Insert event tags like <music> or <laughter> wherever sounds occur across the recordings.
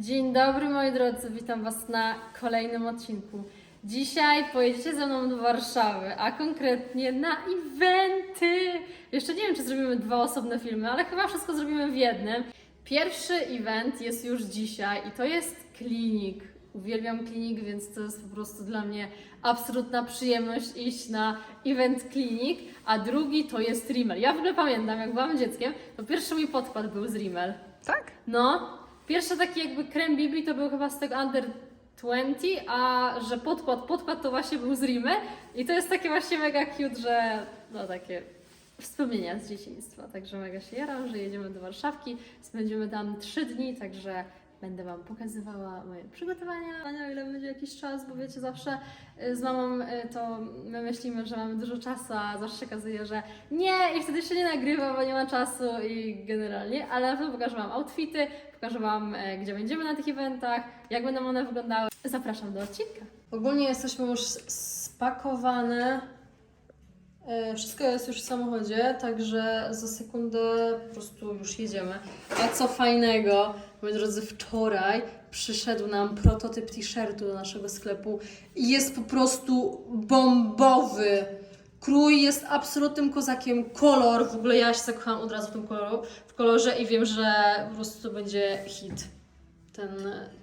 Dzień dobry moi drodzy, witam Was na kolejnym odcinku. Dzisiaj pojedziecie ze mną do Warszawy, a konkretnie na eventy. Jeszcze nie wiem, czy zrobimy dwa osobne filmy, ale chyba wszystko zrobimy w jednym. Pierwszy event jest już dzisiaj i to jest klinik. Uwielbiam klinik, więc to jest po prostu dla mnie absolutna przyjemność iść na event klinik, a drugi to jest Rimmel. Ja w ogóle pamiętam, jak byłam dzieckiem, to pierwszy mój podkład był z Rimmel. Tak? No, pierwszy taki jakby krem Biblii to był chyba z tego Under 20, a że podkład, podkład to właśnie był z Rimmel i to jest takie właśnie mega cute, że no takie wspomnienia z dzieciństwa, także mega się jaram, że jedziemy do Warszawki, spędzimy tam trzy dni, także będę Wam pokazywała moje przygotowania, o ile będzie jakiś czas, bo wiecie, zawsze y, z mamą y, to my myślimy, że mamy dużo czasu, a zawsze się okazuje, że nie i wtedy się nie nagrywa, bo nie ma czasu i generalnie, ale na pewno pokażę Wam outfity, pokażę Wam, e, gdzie będziemy na tych eventach, jak będą one wyglądały. Zapraszam do odcinka. Ogólnie jesteśmy już spakowane. Wszystko jest już w samochodzie, także za sekundę po prostu już jedziemy. A co fajnego, moi drodzy, wczoraj przyszedł nam prototyp t-shirtu do naszego sklepu i jest po prostu bombowy. Krój jest absolutnym kozakiem, kolor, w ogóle ja się zakochałam od razu w tym koloru, w kolorze i wiem, że po prostu to będzie hit. Ten,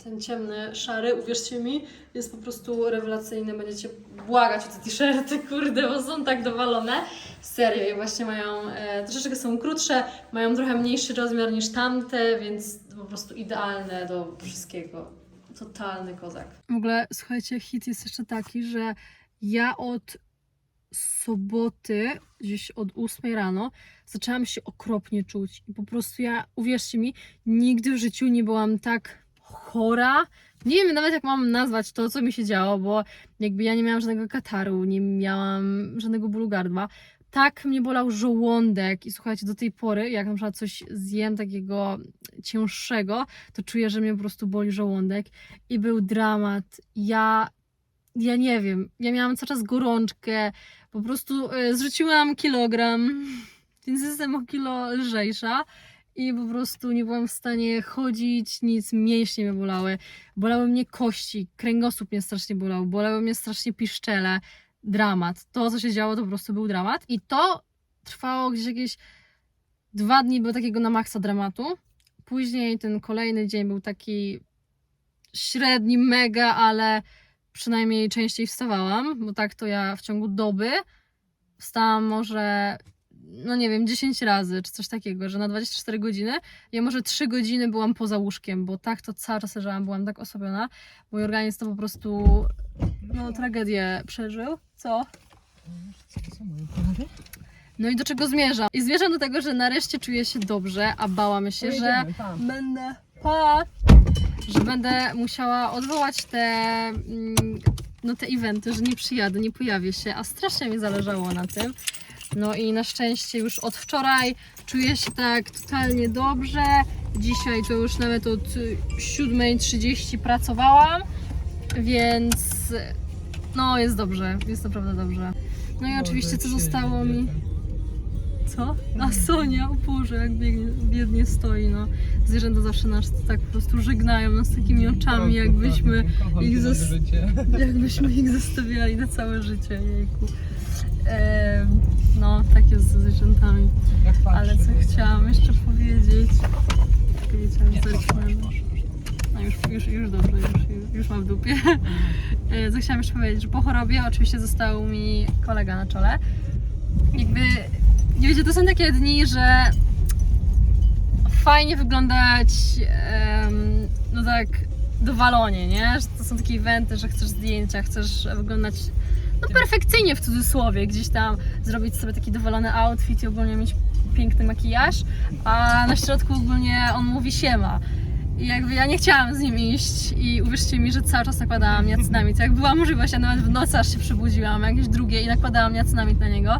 ten ciemny, szary, uwierzcie mi, jest po prostu rewelacyjny. Będziecie błagać o te t-shirty, <laughs> kurde, bo są tak dowalone. Serio, i właśnie mają, e, troszeczkę są krótsze, mają trochę mniejszy rozmiar niż tamte, więc po prostu idealne do wszystkiego. Totalny kozak. W ogóle, słuchajcie, hit jest jeszcze taki, że ja od soboty, gdzieś od 8 rano, zaczęłam się okropnie czuć. I po prostu ja, uwierzcie mi, nigdy w życiu nie byłam tak chora. Nie wiem nawet, jak mam nazwać to, co mi się działo, bo jakby ja nie miałam żadnego kataru, nie miałam żadnego bólu gardła. Tak mnie bolał żołądek i słuchajcie, do tej pory, jak na przykład coś zjem takiego cięższego, to czuję, że mnie po prostu boli żołądek i był dramat. Ja, ja nie wiem, ja miałam cały czas gorączkę, po prostu y, zrzuciłam kilogram, <laughs> więc jestem o kilo lżejsza i po prostu nie byłam w stanie chodzić, nic, mięśnie mnie bolały. Bolały mnie kości, kręgosłup mnie strasznie bolał, bolały mnie strasznie piszczele. Dramat. To, co się działo, to po prostu był dramat. I to trwało gdzieś jakieś dwa dni, było takiego na maksa dramatu. Później ten kolejny dzień był taki średni, mega, ale przynajmniej częściej wstawałam, bo tak to ja w ciągu doby wstałam może, no nie wiem, 10 razy, czy coś takiego, że na 24 godziny ja może 3 godziny byłam poza łóżkiem, bo tak to cały czas leżałam, byłam tak osłabiona. Mój organizm to po prostu, no tragedię przeżył. Co? No i do czego zmierzam? I zmierzam do tego, że nareszcie czuję się dobrze, a bałam się, że będę pa, że będę musiała odwołać te, mm, no te eventy, że nie przyjadę, nie pojawię się, a strasznie mi zależało na tym. No i na szczęście już od wczoraj czuję się tak totalnie dobrze. Dzisiaj to już nawet od y, 7.30 pracowałam, więc no jest dobrze, jest naprawdę dobrze. No i oczywiście co zostało mi... Co? A Sonia, o Boże, jak biegnie, biednie stoi, no. Zwierzęta zawsze nas tak po prostu żegnają nas takimi oczami, jakbyśmy ich, <laughs> jakbyśmy ich zostawiali na całe życie, jejku. Em, no, tak jest ze zwierzętami. Ale co chciałam jeszcze powiedzieć... Czekajcie, zerknę. No już, już, już dobrze, już, już, już mam w dupie. <laughs> E, Co chciałam jeszcze powiedzieć, że po chorobie oczywiście został mi kolega na czole. Jakby, nie wiecie, to są takie dni, że fajnie wyglądać, em, no tak, dowalonie, nie? Że to są takie eventy, że chcesz zdjęcia, chcesz wyglądać no perfekcyjnie w cudzysłowie, gdzieś tam zrobić sobie taki dowalony outfit i ogólnie mieć piękny makijaż, a na środku ogólnie on mówi siema. I jakby ja nie chciałam z nim iść i uwierzcie mi, że cały czas nakładałam niacinamid. Jak była możliwość, ja nawet w nocy aż się przebudziłam, jakieś drugie i nakładałam niacinamid na niego,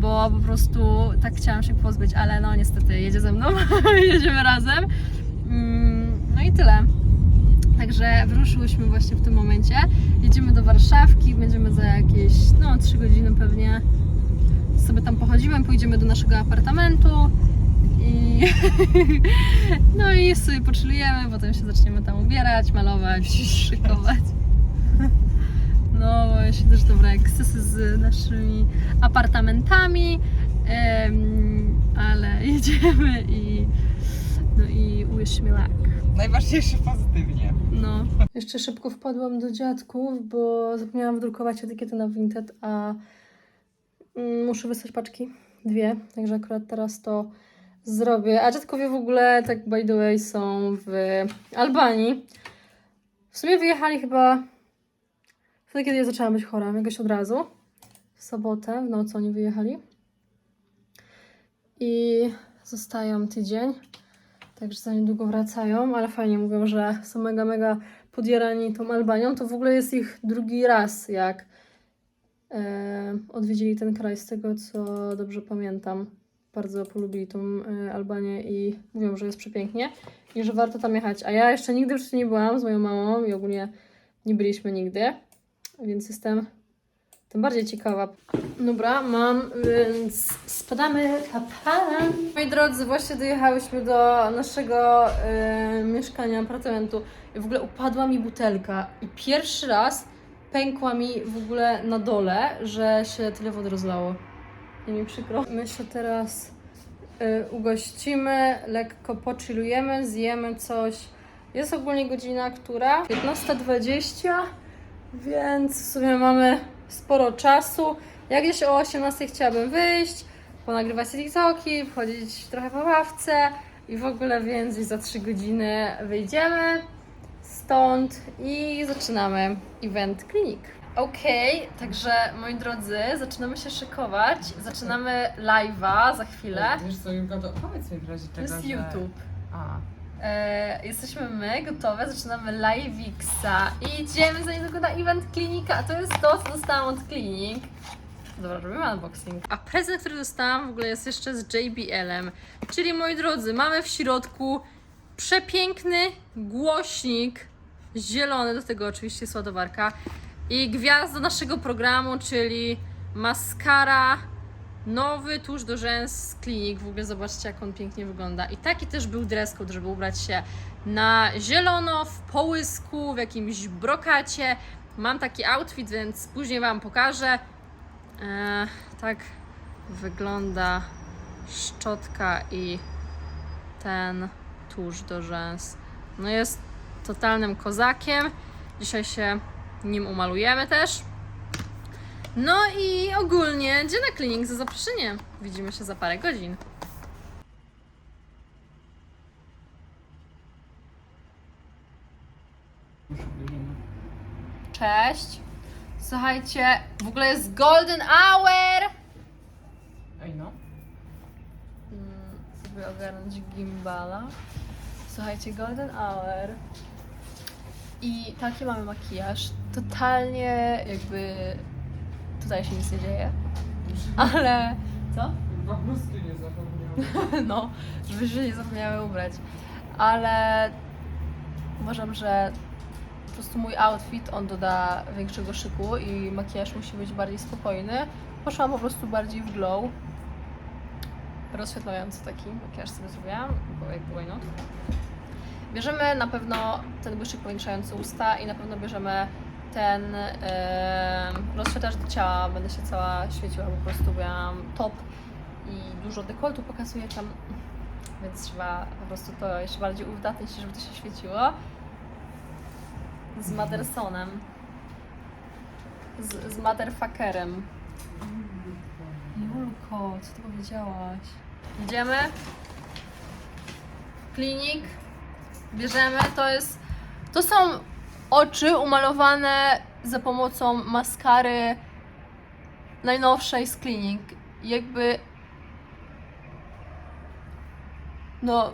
bo po prostu tak chciałam się pozbyć, ale no niestety jedzie ze mną, <laughs> jedziemy razem. Mm, No i tyle. Także wyruszyłyśmy właśnie w tym momencie. Jedziemy do Warszawki, będziemy za jakieś no 3 godziny pewnie sobie tam pochodzimy, pójdziemy do naszego apartamentu I <laughs> no i sobie poczylujemy, potem się zaczniemy tam ubierać, malować, <laughs> szykować. No, się też dobre ekscesy z naszymi apartamentami, em, ale <laughs> jedziemy i no i wish me luck. Najważniejsze pozytywnie. No. Jeszcze szybko wpadłam do dziadków, bo zapomniałam wydrukować etykiety na Vinted, a mm, muszę wysłać paczki. Dwie, także akurat teraz to zrobię. A dziadkowie w ogóle, tak by the way, są w Albanii. W sumie wyjechali chyba wtedy, kiedy ja zaczęłam być chora, jakoś od razu. W sobotę, w nocy oni wyjechali. I zostają tydzień. Także za niedługo wracają, ale fajnie mówią, że są mega, mega podjarani tą Albanią. To w ogóle jest ich drugi raz, jak e, odwiedzili ten kraj, z tego co dobrze pamiętam. Bardzo polubili tą e, Albanię i mówią, że jest przepięknie i że warto tam jechać. A ja jeszcze nigdy w nie byłam z moją mamą i ogólnie nie byliśmy nigdy, więc jestem tym bardziej ciekawa. Dobra, mam, więc spadamy. Pa, pa. Moi drodzy, właśnie dojechałyśmy do naszego e, mieszkania, apartamentu. I w ogóle upadła mi butelka. I pierwszy raz pękła mi w ogóle na dole, że się tyle wody rozlało. I mi przykro. My się teraz e, ugościmy, lekko pochillujemy, zjemy coś. Jest ogólnie godzina, która? 15.20, więc w sumie mamy sporo czasu. Ja gdzieś o 18 chciałabym wyjść, ponagrywać TikToki, wchodzić trochę po ławce i w ogóle więc za 3 godziny wyjdziemy stąd i zaczynamy event klinik. Okej, także moi drodzy, zaczynamy się szykować. Zaczynamy live'a za chwilę. Wiesz co, Julka, to powiedz mi w razie To czego, jest że... YouTube. A, E, jesteśmy my, gotowe, zaczynamy live'ixa i idziemy za niedługo na event klinika. A to jest to, co dostałam od klinik. Dobra, robimy unboxing. A prezent, który dostałam w ogóle jest jeszcze z JBL-em. Czyli moi drodzy, mamy w środku przepiękny głośnik zielony, do tego oczywiście jest ładowarka i gwiazda naszego programu, czyli maskara nowy tusz do rzęs klinik. W ogóle zobaczcie, jak on pięknie wygląda. I taki też był dress code, żeby ubrać się na zielono, w połysku, w jakimś brokacie. Mam taki outfit, więc później Wam pokażę. E, tak wygląda szczotka i ten tusz do rzęs. No jest totalnym kozakiem. Dzisiaj się nim umalujemy też. No i ogólnie gdzie na klinik za zaproszenie. Widzimy się za parę godzin. Cześć. Słuchajcie, w ogóle jest golden hour. ej no. Mm, sobie ogarnąć gimbala. Słuchajcie, golden hour. I taki mamy makijaż. Totalnie jakby tutaj się nic nie dzieje. Ale co? Chyba bluzki nie zapomniałem. <laughs> No, żeby się nie zapomniały ubrać. Ale uważam, że po prostu mój outfit, on doda większego szyku i makijaż musi być bardziej spokojny. Poszłam po prostu bardziej w glow. Rozświetlający taki makijaż sobie zrobiłam, bo jakby why not. Bierzemy na pewno ten błyszczyk powiększający usta i na pewno bierzemy ten e, rozświetlacz do ciała. Będę się cała świeciła po prostu, bo ja top i dużo dekoltu pokazuje tam, więc trzeba po prostu to jeszcze bardziej uwydatnić, żeby to się świeciło. Z Madersonem. Z, z Motherfuckerem. Julko, co ty powiedziałaś? Idziemy. Klinik. Bierzemy. To jest... To są oczy umalowane za pomocą maskary najnowszej z klinik. Jakby no,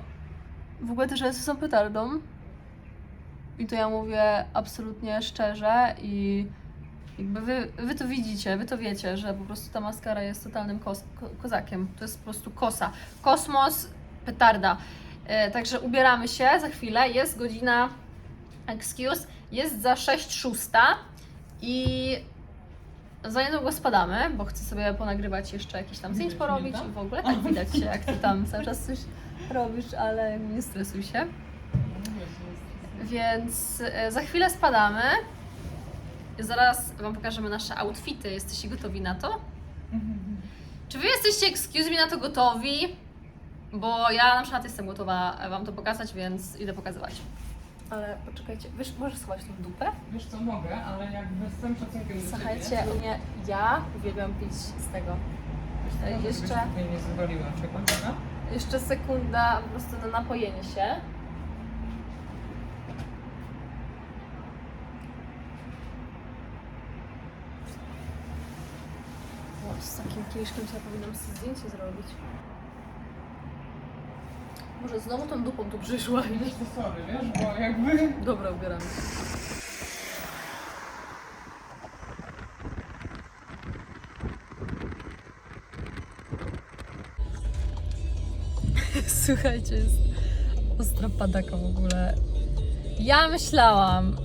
w ogóle te rzęsy są petardą. I to ja mówię absolutnie szczerze i jakby wy, wy to widzicie, wy to wiecie, że po prostu ta maskara jest totalnym ko, kozakiem. To jest po prostu kosa. Kosmos, petarda. E, także ubieramy się za chwilę. Jest godzina, excuse, jest za 6 szósta i za niedługo spadamy, bo chcę sobie ponagrywać jeszcze jakieś tam zdjęć porobić i w ogóle tak widać się, <laughs> jak ty tam cały czas coś robisz, ale nie stresuj się. Więc e, za chwilę spadamy. Zaraz Wam pokażemy nasze outfity. Jesteście gotowi na to? Czy Wy jesteście, excuse me, na to gotowi? Bo ja na przykład jestem gotowa Wam to pokazać, więc idę pokazywać. Ale poczekajcie, wiesz, możesz schować tą dupę? Wiesz co, mogę, ale jakby z tym szacunkiem do Słuchajcie, ciebie, u mnie, ja uwielbiam pić z tego. to jeszcze- tutaj nie zwaliła? Jeszcze sekunda po prostu na napojenie się. O, z takim kieliszkiem sobie powinnam sobie zdjęcie zrobić. Może znowu tą dupą tu przyszła i... Sorry, wiesz, bo jakby... Dobra, ubieram się. <laughs> Słuchajcie, jest ostra padaka w ogóle. Ja myślałam.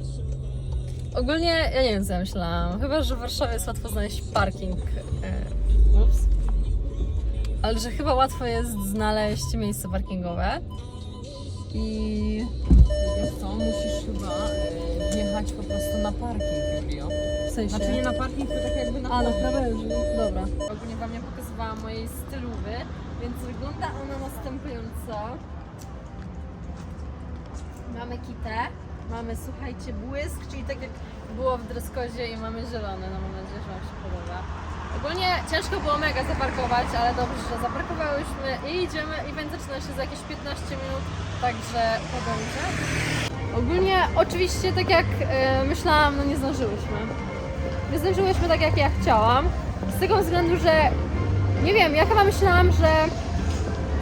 Ogólnie ja nie wiem co ja myślałam. Chyba, że w Warszawie jest łatwo znaleźć parking. Ale że chyba łatwo jest znaleźć miejsce parkingowe. I Wiesz co, musisz chyba e, wjechać po prostu na parking, Julio. w sensie. Znaczy nie na parking, tylko tak jakby na A, na krawędzi. Dobra. Ogólnie Wam nie pokazywałam mojej stylówy, więc wygląda ona następująco. Mamy kitę, mamy, słuchajcie, błysk, czyli tak jak było w dreskodzie i mamy zielony, no mam nadzieję, że Wam się podoba. Ogólnie ciężko było mega zaparkować, ale dobrze, że zaparkowałyśmy i idziemy. Event zaczyna się za jakieś 15 minut, także podążę. Ogólnie, oczywiście, tak jak e, myślałam, no nie zdążyłyśmy. Nie zdążyłyśmy tak, jak ja chciałam. Z tego względu, że nie wiem, ja chyba myślałam, że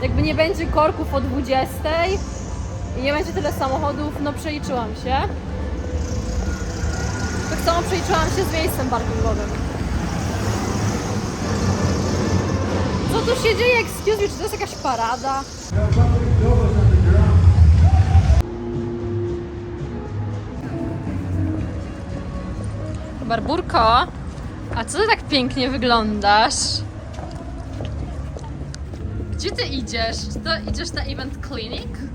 jakby nie będzie korków o 20 i nie będzie tyle samochodów, no przeliczyłam się. Tak samo przeliczyłam się z miejscem parkingowym. Co tu się dzieje? Excuse me, czy to jest jakaś parada? Barburko, a co ty tak pięknie wyglądasz? Gdzie ty idziesz? Czy to idziesz na event clinic?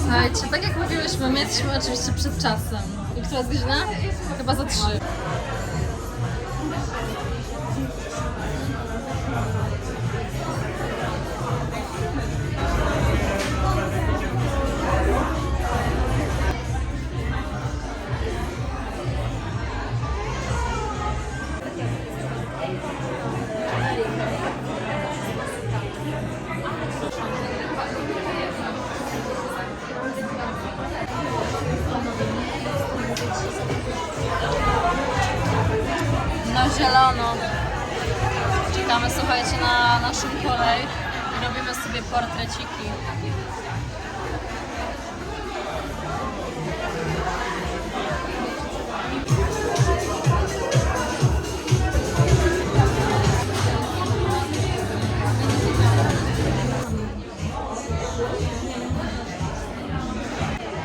Słuchajcie, tak jak mówiłyśmy, my jesteśmy oczywiście przed czasem. I która jest godzina? Chyba za trzy. Zielono. Czekamy, słuchajcie, na naszą kolej i robimy sobie portreciki.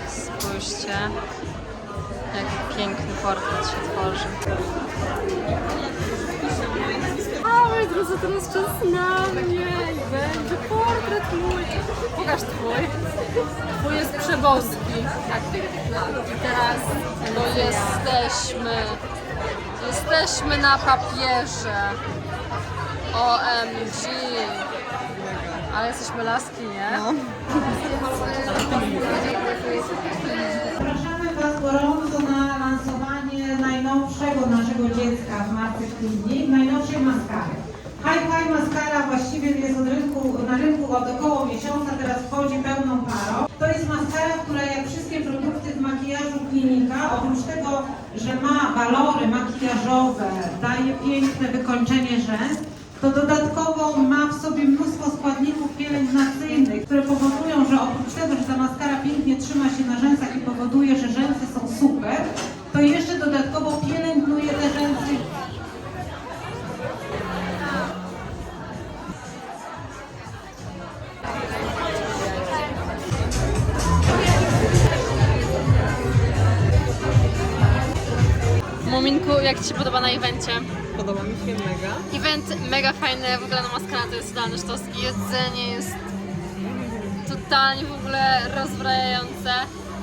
Spójrzcie, jaki piękny portret się tworzy. A moi drodzy, teraz czas na mnie i będzie portret mój. Pokaż twój. Twój jest przeboski. I teraz no jesteśmy. Jesteśmy na papierze. OMG. Ale jesteśmy laski, nie? Zapraszamy Was gorąco na lansowanie najnowszego naszego dziecka w Market Clinic, najnowszej maskary. Hi Hi Maskara właściwie jest od rynku, na rynku od około miesiąca, teraz wchodzi pełną parą. To jest maskara, która jak wszystkie produkty w makijażu klinika, oprócz tego, że ma walory makijażowe, daje piękne wykończenie rzęs, to dodatkowo ma w sobie mnóstwo składników pielęgnacyjnych, które powodują, że oprócz tego, że ta maskara pięknie trzyma się na rzęsach i powoduje, że rzęsy jak Ci się podoba na evencie? Podoba mi się mega. Event mega fajny, w ogóle na maskara to jest idealny sztos jedzenie jest totalnie w ogóle rozbrajające.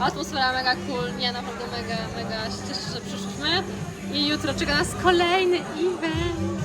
Atmosfera mega cool, nie naprawdę mega, mega się cieszę, że przyszliśmy. I jutro czeka nas kolejny event.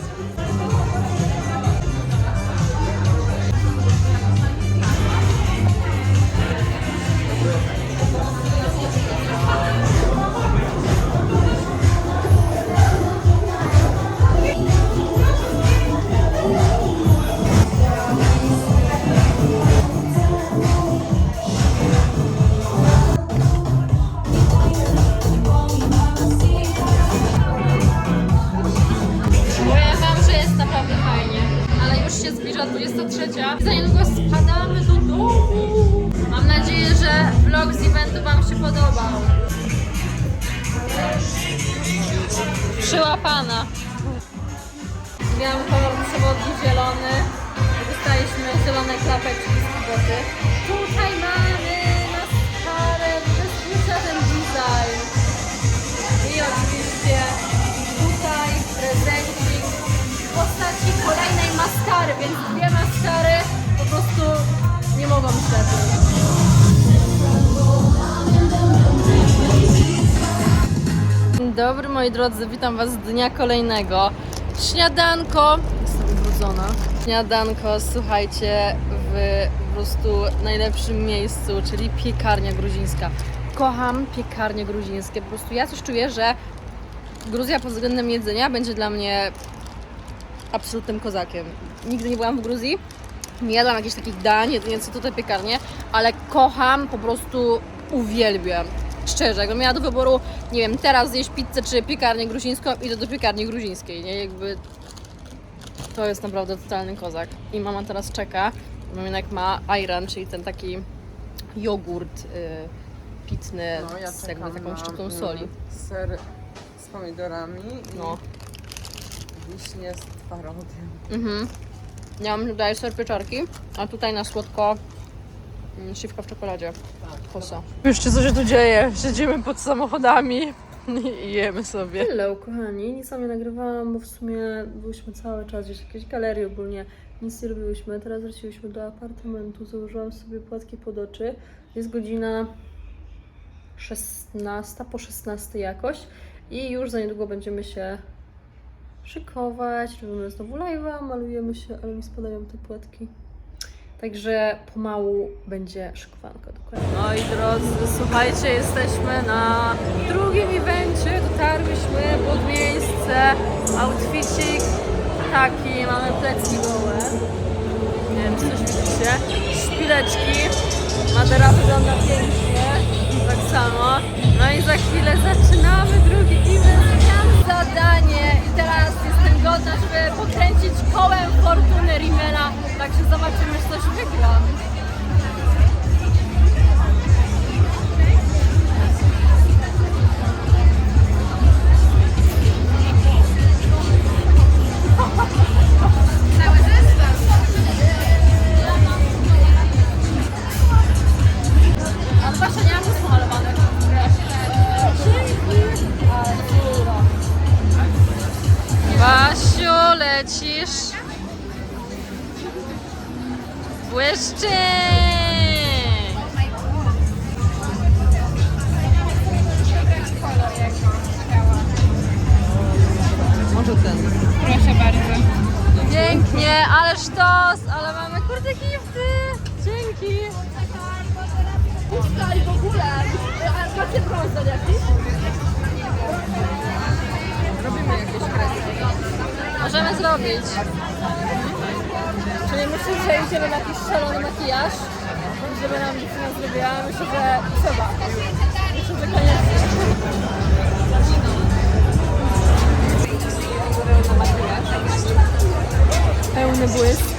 Już się zbliża 23 i za niedługo spadamy do domu. Mam nadzieję, że vlog z eventu wam się podobał. Przyłapana. Miałam kolor przewodni zielony. Dostaliśmy zielone klapeczki z. Tutaj mamy na stare, bezpiecza ten design. I oczywiście więc dwie maskary po prostu nie mogą być lepiej. Dzień dobry moi drodzy, witam was z dnia kolejnego. Śniadanko, jestem ubrudzona. Śniadanko, słuchajcie, w po prostu najlepszym miejscu, czyli piekarnia gruzińska. Kocham piekarnie gruzińskie, po prostu ja coś czuję, że Gruzja pod względem jedzenia będzie dla mnie absolutnym kozakiem. Nigdy nie byłam w Gruzji, nie jadłam jakichś takich dań, jedynie co tutaj piekarnie, ale kocham, po prostu uwielbiam. Szczerze, jakbym miała do wyboru, nie wiem, teraz zjeść pizzę czy piekarnię gruzińską, idę do piekarni gruzińskiej, nie? Jakby to jest naprawdę totalny kozak. I mama teraz czeka, bo jednak ma ayran, czyli ten taki jogurt y, pitny No, z jakby taką szczyptą soli. Ser z pomidorami i No. Wiśnie z twarodem. Mhm. Ja mam tutaj ser pieczarki, a tutaj na słodko mm, siwka w czekoladzie. Kosa. Wieszcie co się tu dzieje? Siedzimy pod samochodami i jemy sobie. Hello kochani, nic nie nagrywałam, bo w sumie byliśmy cały czas gdzieś w jakiejś galerii ogólnie, nic nie robiłyśmy. Teraz wróciliśmy do apartamentu, założyłam sobie płatki pod oczy. Jest godzina 16, po 16 jakoś i już za niedługo będziemy się szykować, robimy znowu live'a, malujemy się, ale mi spadają te płatki. Także pomału będzie szykowanka dokładnie. Moi drodzy, słuchajcie, jesteśmy na drugim evencie. Dotarłyśmy pod miejsce. Outfitik taki, mamy plecki gołe. Nie wiem, czy coś widzicie. Szpileczki. Madera wygląda pięknie. Tak samo. No i za chwilę zaczynamy drugi event. Zadanie i teraz żeby pokręcić kołem fortuny Rimela. Także zobaczymy, czy coś wygram. Ale sztos, ale mamy kurde gifty. Dzięki. Puszczaj w ogóle. A macie brązor jakiś? Robimy jakieś kreski. Możemy zrobić. Czyli myślisz, że idziemy na jakiś szalony makijaż? Żeby nam dziewczyna zrobiła? Myślę, że trzeba. Myślę, że koniecznie. Pełny błysk.